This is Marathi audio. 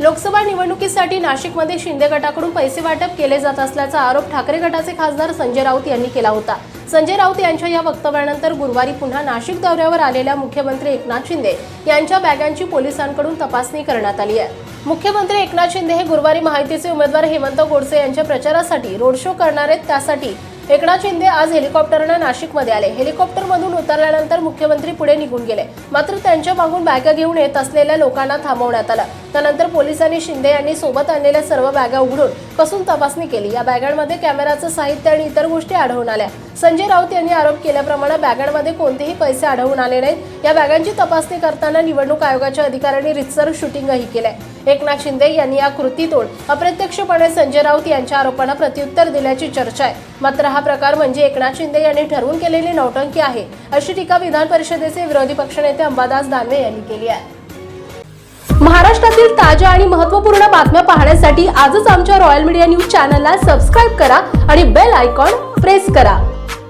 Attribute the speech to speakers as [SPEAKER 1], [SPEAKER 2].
[SPEAKER 1] लोकसभा निवडणुकीसाठी नाशिकमध्ये शिंदे गटाकडून पैसे वाटप केले जात असल्याचा आरोप ठाकरे गटाचे खासदार संजय राऊत यांनी केला होता. संजय राऊत यांच्या या वक्तव्यानंतर गुरुवारी पुन्हा नाशिक दौऱ्यावर आलेल्या मुख्यमंत्री एकनाथ शिंदे यांच्या बॅगांची पोलिसांकडून तपासणी करण्यात आली आहे. मुख्यमंत्री एकनाथ शिंदे हे गुरुवारी माहितीचे उमेदवार हेमंत गोडसे यांच्या प्रचारासाठी रोड शो करणार आहेत त्यासाठी एकनाथ शिंदे आज हेलिकॉप्टरनं नाशिकमध्ये आले. हेलिकॉप्टरमधून उतरल्यानंतर मुख्यमंत्री पुढे निघून गेले. मात्र त्यांच्या मागून बॅगा घेऊन येत असलेल्या लोकांना थांबवण्यात आलं. त्यानंतर पोलिसांनी शिंदे यांनी सोबत आणलेल्या सर्व बॅगा उघडून कसून तपासणी केली. या बॅगांमध्ये कॅमेराचं साहित्य आणि इतर गोष्टी आढळून आल्या. संजय राऊत यांनी आरोप केल्याप्रमाणे बॅगांमध्ये कोणतेही पैसे आढळून आले नाहीत. या बॅगांची तपासणी करताना निवडणूक आयोगाच्या अधिकाऱ्यांनी रितसर शूटिंगही केलंय. एकनाथ शिंदे यांनी या कृतीतून अप्रत्यक्षपणे संजय राऊत यांच्या आरोपांना प्रत्युत्तर दिल्याची चर्चा आहे. मात्र हा प्रकार म्हणजे एकनाथ शिंदे यांनी ठरवून केलेली नौटंकी आहे अशी टीका विधान परिषदेचे विरोधी पक्षनेते अंबादास दानवे यांनी केली आहे. महाराष्ट्रातील ताज्या आणि महत्त्वपूर्ण बातम्या पाहण्यासाठी आजच आमच्या रॉयल मीडिया न्यूज चॅनलला सबस्क्राईब करा आणि बेल आयकॉन प्रेस करा.